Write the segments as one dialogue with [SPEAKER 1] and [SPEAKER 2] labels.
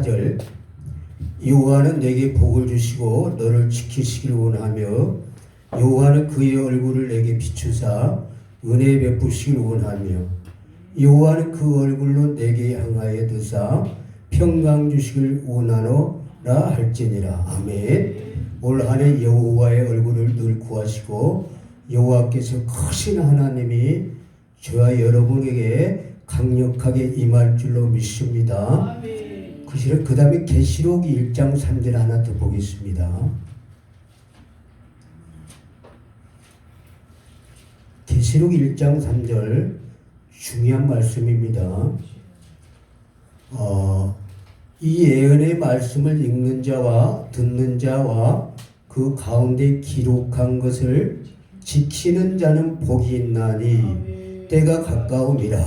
[SPEAKER 1] 4절 여호와는 내게 복을 주시고 너를 지키시길 원하며 여호와는 그의 얼굴을 내게 비추사 은혜 베푸시길 원하며 여호와는 그 얼굴로 내게 향하여 드사 평강 주시길 원하노라 할지니라 아멘 올 한해 여호와의 얼굴을 늘 구하시고 여호와께서 크신 하나님이 저와 여러분에게 강력하게 임할 줄로 믿습니다.
[SPEAKER 2] 아멘.
[SPEAKER 1] 그 다음에 계시록 1장 3절 하나 더 보겠습니다. 계시록 1장 3절 중요한 말씀입니다. 어, 이 예언의 말씀을 읽는 자와 듣는 자와 그 가운데 기록한 것을 지키는 자는 복이 있나니. 때가 가까움이라.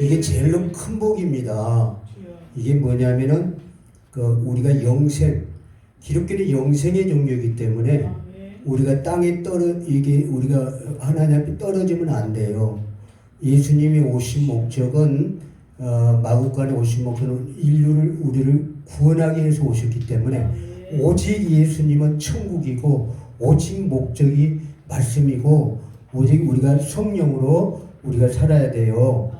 [SPEAKER 1] 이게 제일로 큰 복입니다. 이게 뭐냐면은 그 우리가 영생 기독교는 영생의 종교이기 때문에
[SPEAKER 2] 아멘.
[SPEAKER 1] 우리가 땅에 떨어 이게 우리가 하나님 앞에 떨어지면 안 돼요. 예수님이 오신 목적은 어, 마국간에 오신 목적은 인류를 우리를 구원하기 위해서 오셨기 때문에
[SPEAKER 2] 아멘.
[SPEAKER 1] 오직 예수님은 천국이고 오직 목적이 말씀이고 오직 우리가 성령으로 우리가 살아야 돼요.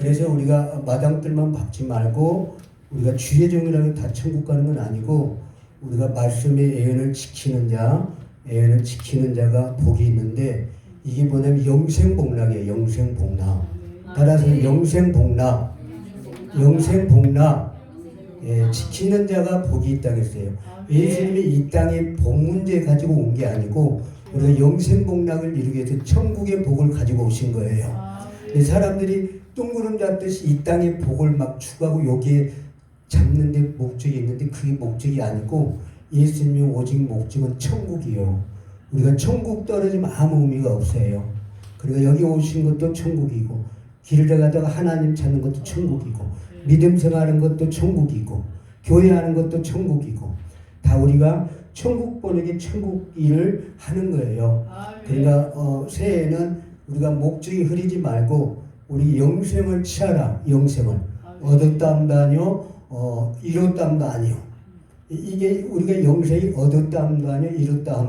[SPEAKER 1] 그래서 우리가 마당들만 밟지 말고 우리가 주의 종이라고 다 천국 가는 건 아니고 우리가 말씀의 예언을 지키는 자, 예언을 지키는 자가 복이 있는데 이게 뭐냐면 영생복락이에요. 영생복락. 따라서 영생복락, 영생복락, 예, 지키는 자가 복이 있다 그랬어요. 예수님이 이 땅에 복 문제 가지고 온 게 아니고 우리가 영생복락을 이루기 위해서 천국의 복을 가지고 오신 거예요. 이 사람들이 둥그름 잡듯이 이 땅의 복을 막 추구하고 여기에 잡는 데 목적이 있는데 그게 목적이 아니고 예수님의 오직 목적은 천국이요. 우리가 천국 떨어지면 아무 의미가 없어요. 그리고 여기 오신 것도 천국이고 길을 가다가 하나님 찾는 것도 천국이고 믿음 생활하는 것도 천국이고 교회하는 것도 천국이고 다 우리가 천국 보내기 천국 일을 하는 거예요.
[SPEAKER 2] 아멘.
[SPEAKER 1] 그러니까 어, 새해에는 우리가 목적이 흐리지 말고 우리 영생을 취하라 영생을. 얻었다 아니요 어, 이뤘다 함도 아니요 이- 이게 우리가 영생이 얻었다 함도 아니요 이뤘다.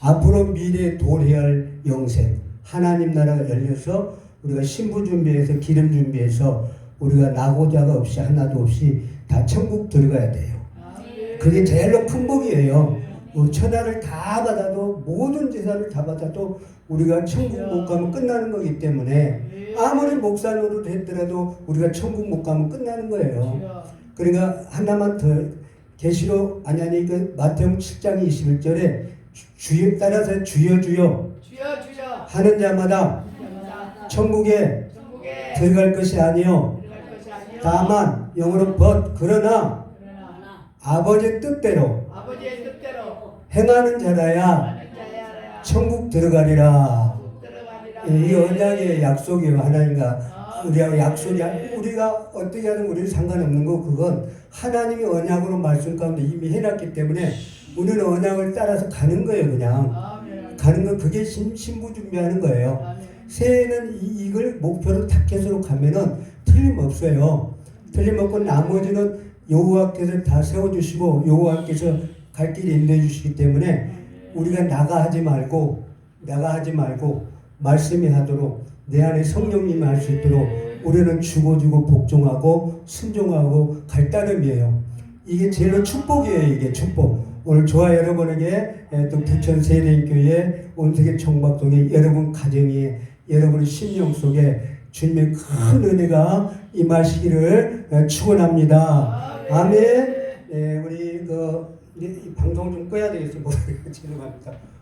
[SPEAKER 1] 앞으로 미래에 도래할 할 영생? 하나님 나라가 열려서 우리가 신부 준비해서 기름 준비해서 우리가 나고자가 없이 하나도 없이 다 천국 들어가야 돼요. 그게 제일로 큰 복이에요. 뭐 천하를 다 받아도 모든 재산을 다 받아도 우리가 천국 못 가면 끝나는 거기 때문에 아무리 목사 노릇 했더라도 우리가 천국 못 가면 끝나는 거예요. 그러니까 하나만 더 계시록 아니 아니 그 마태복음 7장 21절에 주여 따라서 주여 주여. 하는 자마다. 천국에 들어갈 것이 아니요. 다만 영어로 but 그러나 아버지의 뜻대로 행하는 자라야
[SPEAKER 2] 하는.
[SPEAKER 1] 천국 들어가리라. 예, 이 언약의 약속이에요 하나님과 우리하고 약속이 우리가 어떻게 하든 우리는 상관없는 거 그건 하나님이 언약으로 말씀 가운데 이미 해놨기 때문에 우리는 언약을 따라서 가는 거예요 그냥. 가는 건 그게 신, 신부 준비하는 거예요. 새해는 이, 이걸 목표로 타켓으로 가면은 틀림없어요 틀림없고 나머지는 여호와께서 다 세워주시고 여호와께서 갈 길 인도해 주시기 때문에 우리가 나가 하지 말고 나가 하지 말고 말씀이 하도록 내 안에 성령님이 할 수 있도록 우리는 죽어주고 복종하고 순종하고 갈 따름이에요. 이게 제일로 축복이에요. 이게 축복. 오늘 저와 여러분에게 에, 또 부천 세대교회 온세계 총박동의 여러분 가정이 여러분의 심령 속에 주님의 큰 은혜가 임하시기를 에, 축원합니다. 아멘. 예, 우리 그 이 방송 좀 꺼야 되겠어요. 모르겠어요. 죄송합니다.